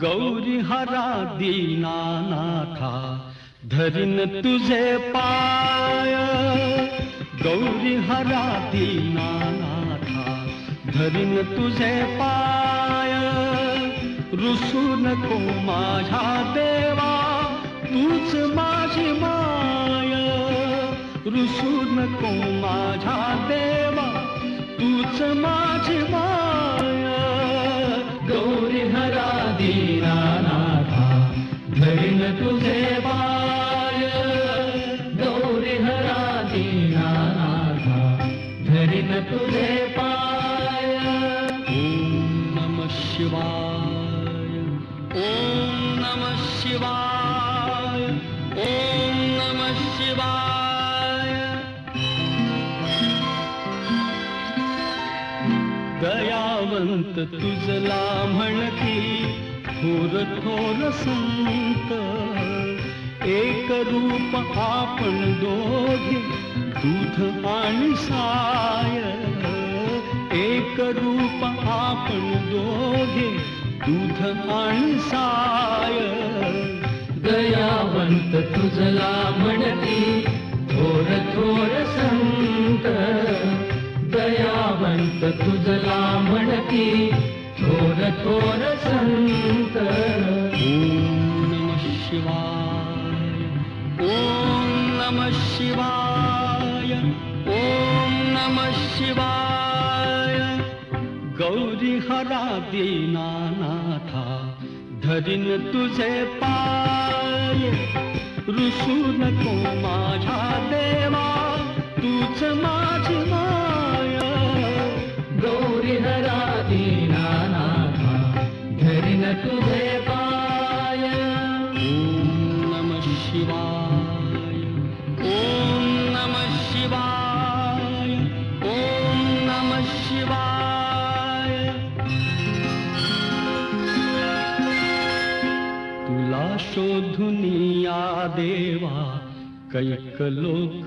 गौरी हरा दीनानाथा धरिन तुझे पाय. गौरी हरा दीनानाथा धरिन तुझे पाय. रुसू नको माझ्या देवा तूच माझी माय. रुसू नको माझ्या देवा तूच माझी माय. तुझे बाळ गौरी हरा दीनानाथा धरीन तुझे पाय. ॐ नमः शिवाय ओम नमः शिवाय ॐ नमः शिवाय. दयावंत तुझला म्हणती थोर थोर संत एक रूप आपण दोघे दूध आणि साय. एक रूप आपण दोघे दूध आणि साय. दयावंत तुझला म्हणती थोर थोर संत दयावंत तुझला म्हणती थोर थोर संत ओम नमः शिवाय ओम नमः शिवाय ओम नमः शिवाय। गौरी हरा दीनानाथा धरीन तुझे पाय। रुसू नको माझ्या देवा तूच माझी धरीन तुझे पाय नमः शिवाय। ॐ नमः शिवाय। ॐ नमः शिवाय। तुला शोधुनिया देवा कैक लोक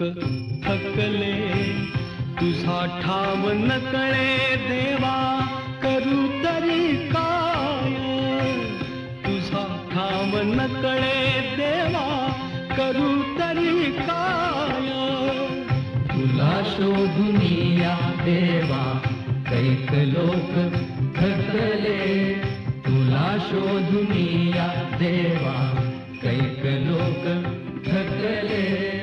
थकले। तुझा ठाव न कळे देवा करू शोधून या देवा कैक लोक थकले तुला शोधून या देवा कैक लोक थकले